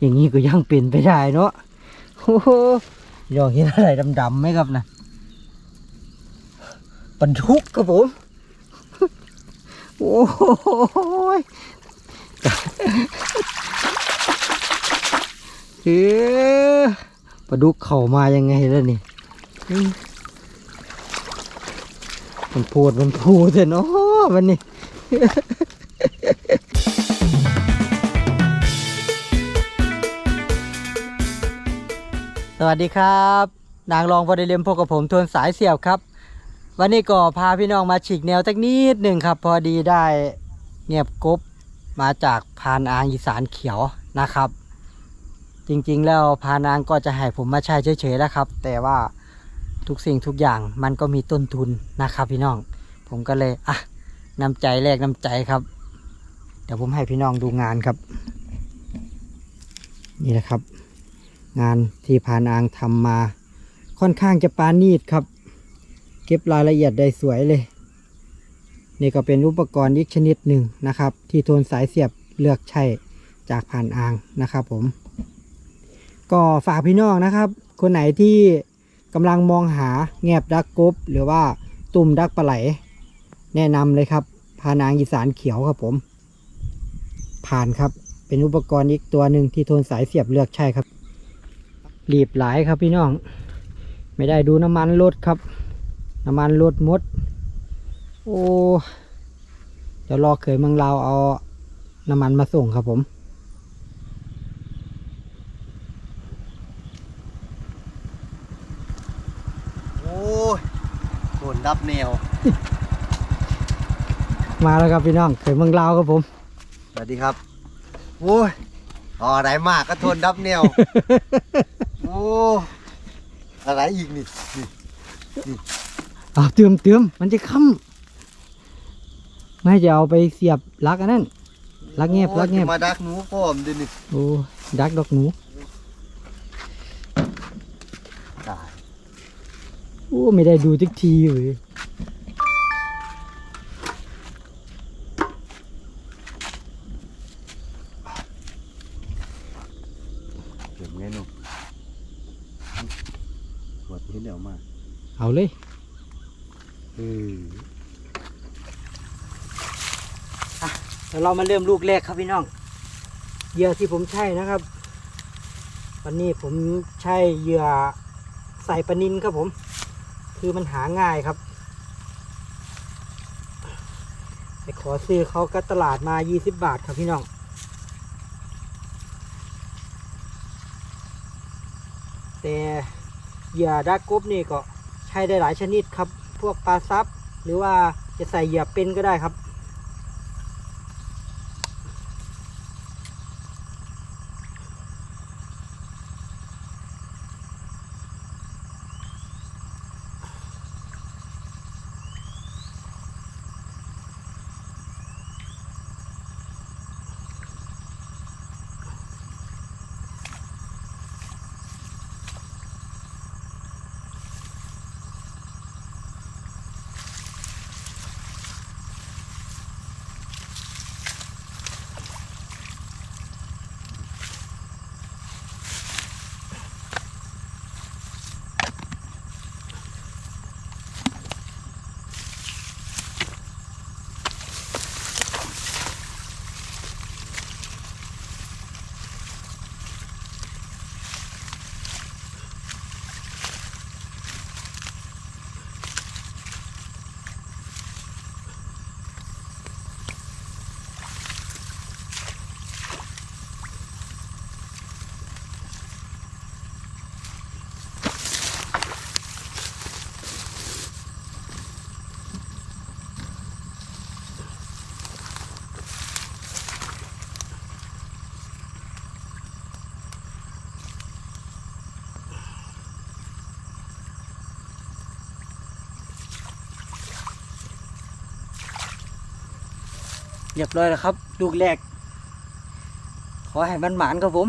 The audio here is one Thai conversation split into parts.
อย่างนี้ก็ยังเป็นไปได้เนาะโอ้โหยองเห็นอะไรดำๆไหมครับนะบรรทุกครับผม โอ้ยเอ๊ะปลาดุกเข้ามายังไงแล้วนี่มมันพูดมันพูดเถอะเนาะวันนี้ สวัสดีครับ นางรองพอดีเลียมพบกับผมทวนสายเสียบครับ วันนี้ก็พาพี่น้องมาฉีกแนวสักนิดหนึ่งครับ พอดีได้เงียบกบมาจากพานอางอีสานเขียวนะครับ จริงๆแล้วพานางก็จะให้ผมมาใช้เฉยๆแล้วครับ แต่ว่าทุกสิ่งทุกอย่างมันก็มีต้นทุนนะครับ พี่น้อง ผมก็เลยอะน้ำใจแลกน้ำใจครับ เดี๋ยวผมให้พี่น้องดูงานครับ นี่แหละครับ งานที่พานอางทำมา ค่อนข้างจะปานีดครับ เก็บรายละเอียดได้สวยเลย นี่ก็เป็นอุปกรณ์อีกชนิดหนึ่งนะครับ ที่ทนสายเสียบเลือกใช้จากผ่านอางนะครับผม ก็ฝากพี่น้องนะครับ คนไหนที่กำลังมองหาแงบดักกบหรือว่าตุ่มดักปลาไหล แนะนำเลยครับพานอางอีสานเขียวครับผม ผ่านครับเป็นอุปกรณ์อีกตัวหนึ่งที่ทนสายเสียบเลือกใช้ครับ รีบหลายครับพี่น้อง ไม่ได้ดูน้ำมันลดครับ น้ำมันลดหมด โอ้เดี๋ยวรอเคยเมืองลาวเอาน้ำมันมาส่งครับผมโอ้ยโดนดับแนว มาแล้วครับพี่น้องเคยเมืองลาวครับผม สวัสดีครับ โอ้ยต่ออะไรมากก็ทนดับแนวโอ้อะไรอีกนี่นี่เอาเติมเติมมันจะค้ำไม่จะเอาไปเสียบลักอันนั้นลักเงียบโอ้ลักเงียบจะมาดักหนูพร้อมดินี่โอ้ดักดอกหนูตายโอ้ไม่ได้ดูทุกทีเลย เก็บไงหนูปวดที่เดียวมา เลยออเดี๋ยวเรามาเริ่มลูกแรกครับพี่น้อง เหยื่อที่ผมใช้นะครับ วันนี้ผมใช้เหยื่อใส่ปนินครับผม คือมันหาง่ายครับไปขอซื้อเขาก็ตลาดมา 20 บาทครับพี่น้องแต่เหยื่อดักกบนี่ก็ ใช้ได้หลายชนิดครับ พวกปลาซับหรือว่าจะใส่เหยื่อเป็นก็ได้ครับ เรียบร้อยแล้วครับ ลูกแรก ขอให้มันหมานครับผม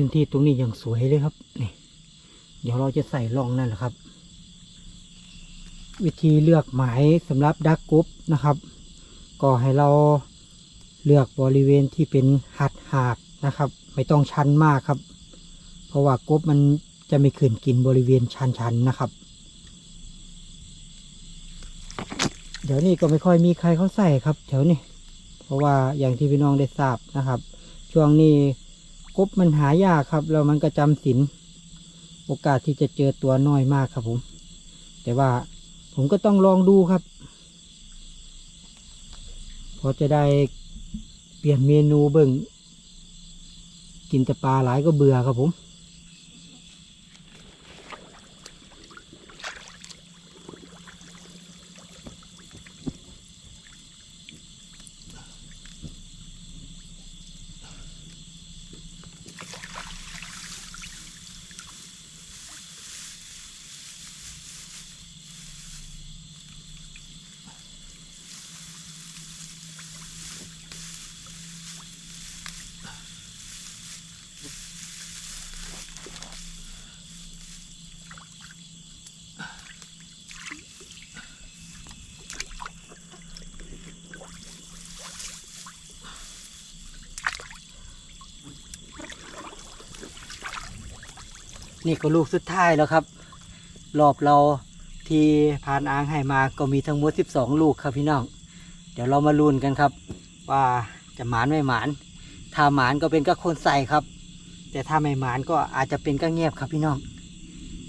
พื้นที่ตรงนี้ยังสวยเลยครับนี่เดี๋ยวเราจะใส่ร่องนั่นแหละครับ วิธีเลือกหมายสำหรับดักกบนะครับ ก็ให้เราเลือกบริเวณที่เป็นหัดหากนะครับ ไม่ต้องชันมากครับ เพราะว่ากบมันจะไม่ขึ้นกินบริเวณชันๆนะครับ เดี๋ยวนี้ก็ไม่ค่อยมีใครเขาใส่ครับแถวนี้เพราะว่าอย่างที่พี่น้องได้ทราบนะครับ ช่วงนี้ กบมันหายากครับ แล้วมันก็จำศีลโอกาสที่จะเจอตัวน้อยมากครับผม แต่ว่าผมก็ต้องลองดูครับ พอจะได้เปลี่ยนเมนูเบิ่งกินแต่ปลาหลายก็เบื่อครับผม นี่ก็ลูกสุดท้ายแล้วครับ รอบเราที่ผ่านอ่างให้มาก็มีทั้งหมด 12 ลูกครับพี่น้อง เดี๋ยวเรามาลุ้นกันครับ ว่าจะหมานไม่หมาน ถ้าหมานก็เป็นก็คนใส่ครับ แต่ถ้าไม่หมานก็อาจจะเป็นก็เงียบครับพี่น้อง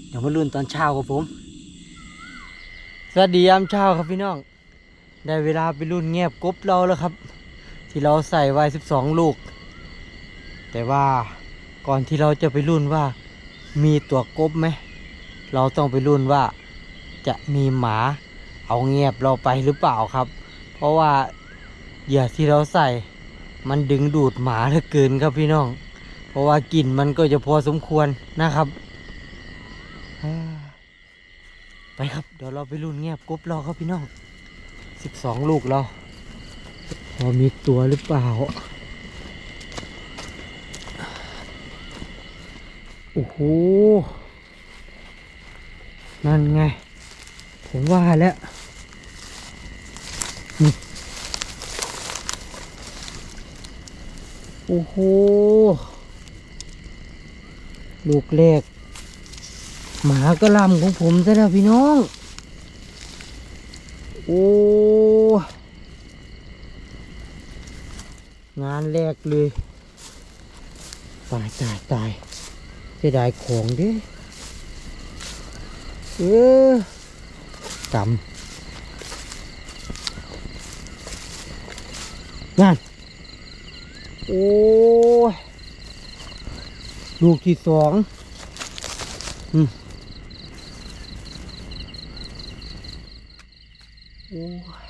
เดี๋ยวมาลุ้นตอนเช้าครับผม สวัสดียามเช้าครับพี่น้อง ได้เวลาไปลุ้นเงียบกบเราแล้วครับ ที่เราใส่ไว้ 12 ลูก แต่ว่าก่อนที่เราจะไปลุ้นว่า มีตัวกบไหม เราต้องไปรุ่นว่าจะมีหมาเอาเงียบเราไปหรือเปล่าครับ เพราะว่าเหยื่อที่เราใส่มันดึงดูดหมาเหลือเกินครับพี่น้อง เพราะว่ากลิ่นมันก็จะพอสมควรนะครับ ไปครับ เดี๋ยวเราไปรุ่นเงียบกบเราครับพี่น้องสิบสองลูกเราพอมีตัวหรือเปล่า อ้โห นั่นไง ผมว่าแล้วโอ้โห ลูกแรก หมากระลำของผมซะแล้วพี่น้อง โอ้ งานแรกเลย ตายตายตาย เสียดายของดิเออกำนั่นโอ้ยลูกที่สองอืมโอ้ย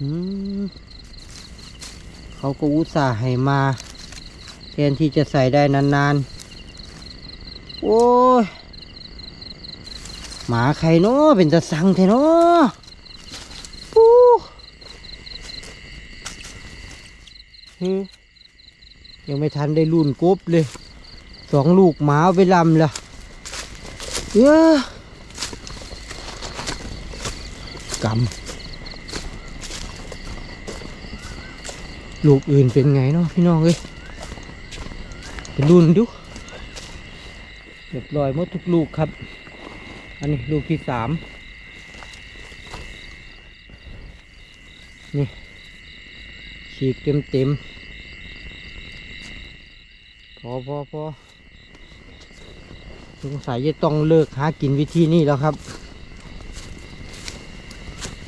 อืมเขาก็อุตส่าห์ให้มาแทนที่จะใส่ได้นานๆ โอ้ยหมาใครเนาะเป็นตะสังแท้เนาะปู้ยังไม่ทันได้รุ่นกบเลย สองลูกหมาเอาไปลำล้วเอ้อกำลูกอื่นเป็นไงเนาะพี่น้องเอ้ยเป็นรุ่นดู เรียบร้อยหมดทุกลูกครับ อันนี้ลูกที่สามนี่ฉีกเต็มเต็มๆพอพอพอสงสัยจะต้องเลิกหากินวิธีนี้แล้วครับ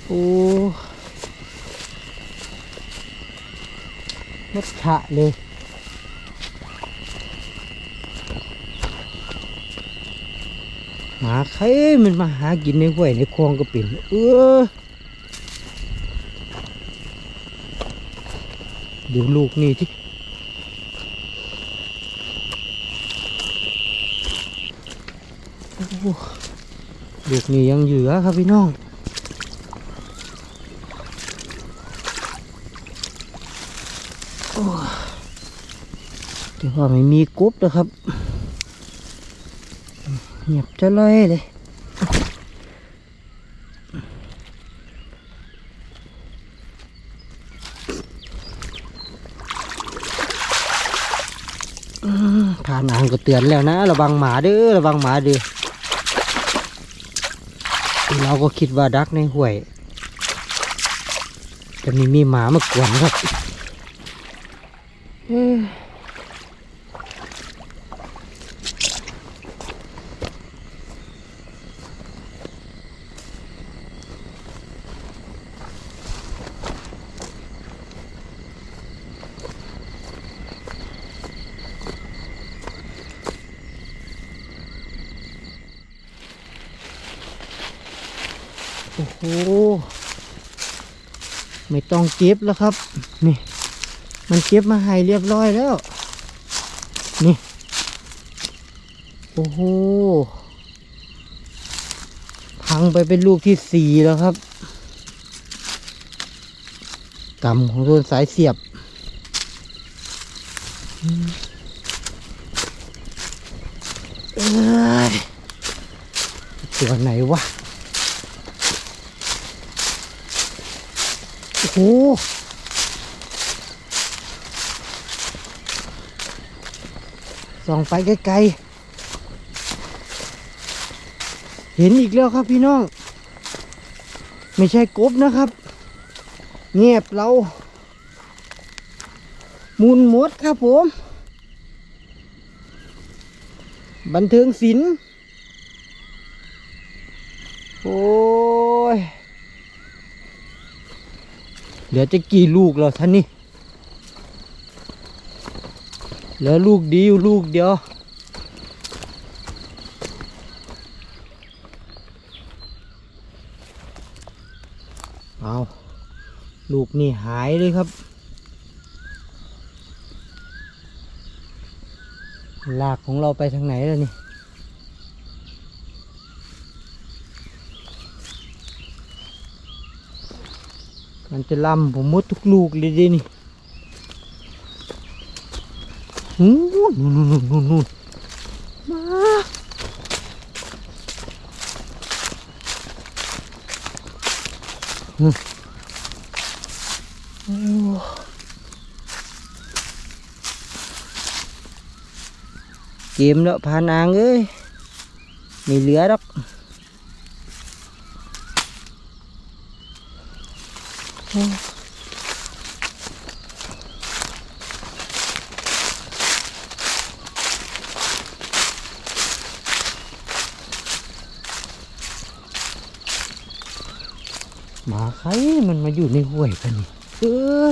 โอ้มัดฉะเลย หมาใครมันมาหากินในห้วยในคลองก็เป็นเออดูลูกนี่ที่ลูกนี่ยังเหลือครับพี่น้องโอ้ยแต่ว่าไม่มีกรุ๊ปนะครับ เงียบจะเลยเลยผ่านอ่างก็เตือนแล้วนะ ระวังหมาเด้อระวังหมาเด้อเราก็คิดว่าดักในห้วย จะมีมีหมามากวนครับ หไม่ต้องเก็บแล้วครับ นี่ มันเก็บมาให้เรียบร้อยแล้ว นี่ โอ้โหพังไปเป็นลูกที่สี่แล้วครับกำของโดนสายเสียบเอ้ยตัวไหนวะ โหส่องไปไกลๆ เห็นอีกแล้วครับพี่น้อง ไม่ใช่กบนะครับ เงียบเรามุนมดครับผม บันเทิงศิลป์โอ้ย เหลือจะกี่ลูกแล้วท่านนี่เหลือลูกเดียวลูกเดียว เอาลูกนี่หายเลยครับ ลากของเราไปทางไหนแล้วนี่ มันจะล่ำผมมดทุกลูกเลยดินี่หูนู่นนู่นนู่นนู่นมาอืมโอ้เกมแล้วพานางเอ้ยไม่เหลือดอก หมาใครมันมาอยู่ในห้ วยกันนี่เออ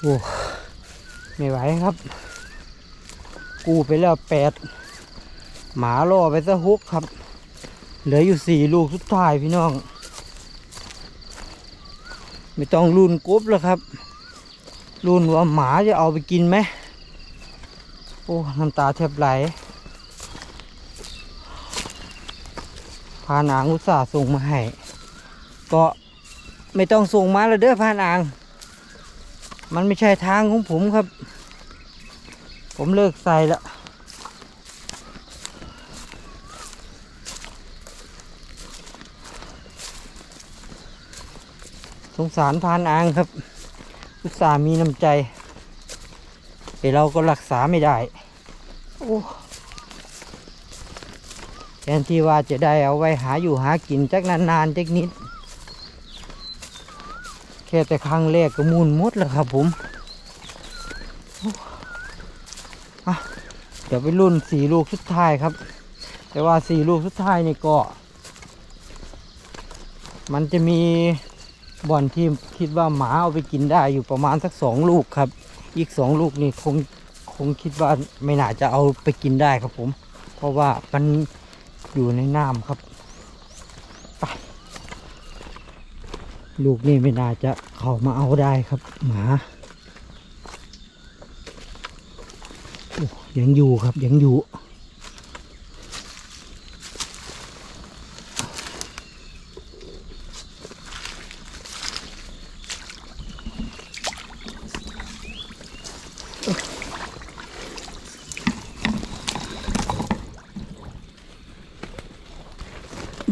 โอ้ไม่ไหวครับ กูไปแล้วแปดหมาล่อไปซะหกครับ เหลืออยู่สี่ลูกสุดท้ายพี่น้อง ไม่ต้องรุ่นกบแล้วครับ รุ่นว่าหมาจะเอาไปกินไหมโอ้น้ำตาแทบไหลพานางอุตส่าห์ส่งมาให้ ก็ไม่ต้องส่งมาแล้วเด้อพานอ่าง มันไม่ใช่ทางของผมครับ ผมเลิกใส่แล้วสงสารพานอ่างครับอุตส่ามีน้ำใจแต่เราก็รักษาไม่ได้โอ้แทนที่ว่าจะได้เอาไว้หาอยู่หากินจักนานๆจักนิด แค่แต่ครั้งแรกก็มูลมดแล้วครับผมเดี๋ยวไปรุ่นสี่ลูกสุดท้ายครับ แต่ว่าสี่ลูกสุดท้ายนี่ก็ มันจะมีบ่อนที่คิดว่าหมาเอาไปกินได้อยู่ประมาณสักสองลูกครับ อีกสองลูกนี่คงคงคิดว่าไม่น่าจะเอาไปกินได้ครับผม เพราะว่ามันอยู่ในน้ำครับ ลูกนี่ไม่น่าจะเข้ามาเอาได้ครับหมายังอยู่ครับยังอยู่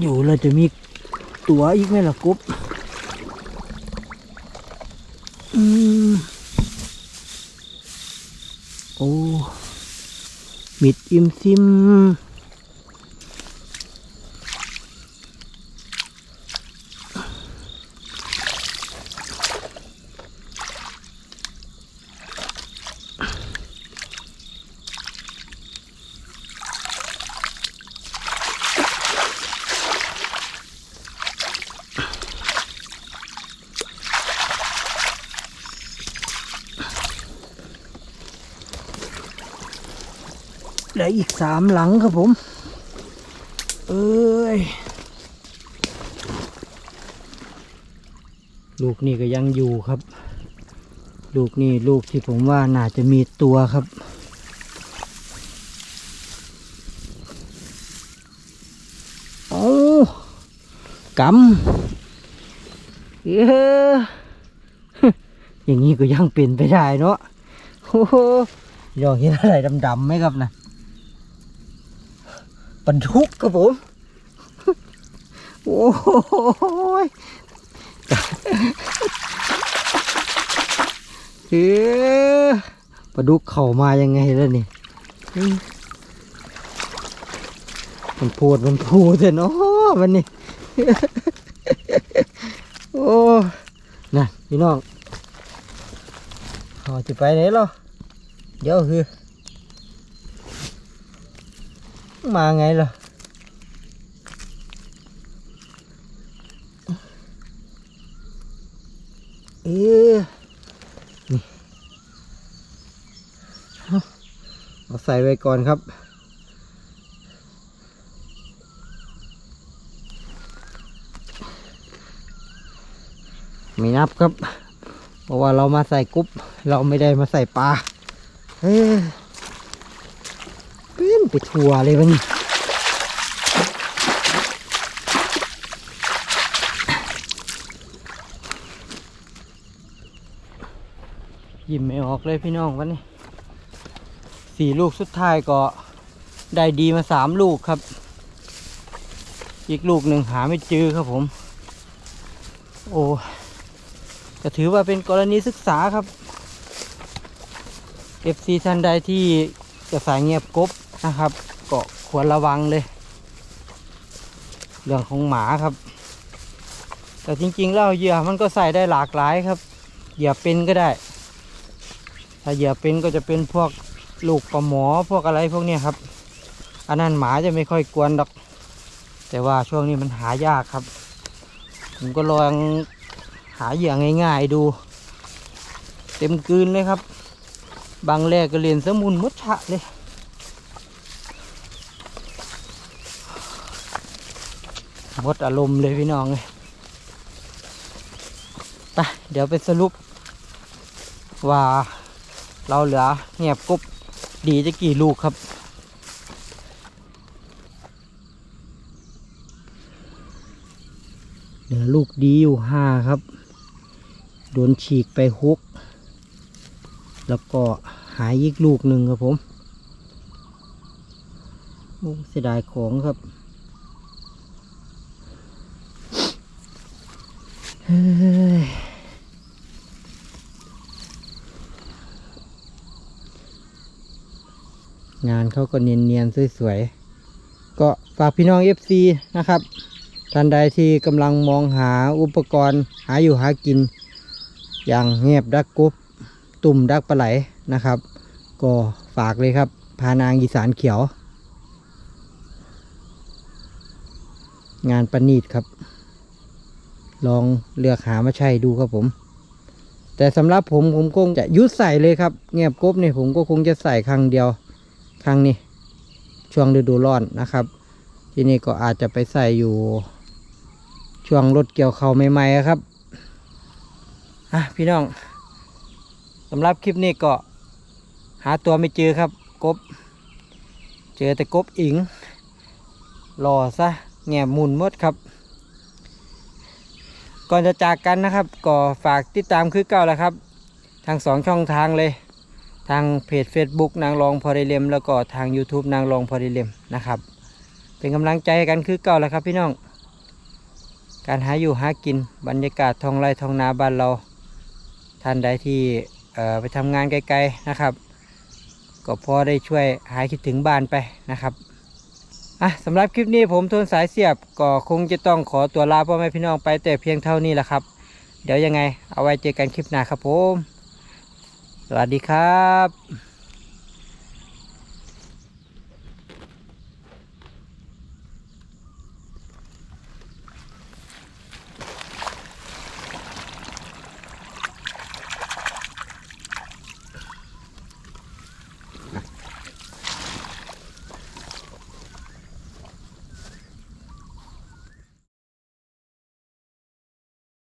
อยู่เราจะมีตัวอีกไหมล่ะกุ๊บ มิดอิ่มซิม เหลืออีกสามหลังครับผม เอ้ย ลูกนี่ก็ยังอยู่ครับ ลูกนี่ลูกที่ผมว่าน่าจะมีตัวครับโอ้กำเอออย่างนี้ก็ยังเป็นไปได้เนาะโอ้โหยองเห็นอะไรดำๆไหมครับนะ บรรทุกครับผม โอ้ยเฮ้ยปลาดุกเข่ามายังไงแล้วนี่ มันพูดมันพูดเถอะเนาะวันนี้ โอ้น่ะพี่น้องเขาจะไปไหนหรอเดี๋ยวคือ มาไงล่ะ เออนี่เอาใส่ไว้ก่อนครับ ไม่นับครับ เพราะว่าเรามาใส่กรุ๊ปเราไม่ได้มาใส่ปลาเฮ้ ทัวเลยวันนี้ยิ้มไม่ออกเลยพี่น้องวันนี้สี่ลูกสุดท้ายก็ได้ดีมาสามลูกครับ อีกลูกหนึ่งหาไม่เจอครับผม โอ้ก็ถือว่าเป็นกรณีศึกษาครับ FC ท่านใดที่จะสายเงียบกบ นะครับ ก็ควรระวังเลย เรื่องของหมาครับ แต่จริงๆแล้วเหยื่อมันก็ใส่ได้หลากหลายครับ เหยื่อเป็นก็ได้ ถ้าเหยื่อเป็นก็จะเป็นพวกลูกปลาหมอพวกอะไรพวกนี้ครับอันนั้นหมาจะไม่ค่อยกวนดอก แต่ว่าช่วงนี้มันหายากครับ ผมก็ลองหาเหยื่อง่ายๆดู เต็มกืนเลยครับ บางแรกก็เรียนสมุนมดฉะเลย หมดอารมณ์เลยพี่น้องเลยไปเดี๋ยวไปสรุป ว่าเราเหลือเงียบกบดีจะกี่ลูกครับ เหลือลูกดีอยู่ห้าครับ โดนฉีกไปหกแล้วก็หายอีกลูกหนึ่งครับผมเสียดายของครับเฮ้ย งานเขาก็เนียนๆ สวยๆ ก็ฝากพี่น้อง FC นะครับ ท่านใดที่กำลังมองหาอุปกรณ์หาอยู่หากิน อย่างเงียบดักกุบตุ่มดักปลาไหลนะครับ ก็ฝากเลยครับ พานางอีสานเขียว งานประณีตครับ ลองเลือกหามาใช้ดูครับผม แต่สำหรับผมผมคงจะยุดใส่เลยครับเงียบกบเนี่ยผมก็คงจะใส่ครั้งเดียวครั้งนี้ ช่วงฤดูร้อนนะครับ ที่นี่ก็อาจจะไปใส่อยู่ ช่วงรถเกี่ยวเขาใหม่ๆครับอะพี่น้องสำหรับคลิปนี้ก็หาตัวไม่เจอครับกบ เจอแต่กบอิงรอซะแง่หมุนมดครับ ก่อนจะจากกันนะครับก็ฝากติดตามคือเก่าแล้วครับ ทางสองช่องทางเลย ทางเพจ Facebook นางรองพอด้เลมแล้วก็ทาง YouTube นางรองพอด้เลมนะครับ เป็นกำลังใจกันคือเก่าแล้วครับพี่น้อง การหาอยู่หากินบรรยากาศท้องไร่ท้องนาบ้านเราท่านใดที่ไปทำงานไกลๆนะครับ ก็พอได้ช่วยหายคิดถึงบ้านไปนะครับ อะสำหรับคลิปนี้ผมทนสายเสียบก็คงจะต้องขอตัวลาพ่อแม่พี่น้องไปแต่เพียงเท่านี้แหละครับ เดี๋ยวยังไง เอาไว้เจอกันคลิปหน้าครับผม สวัสดีครับ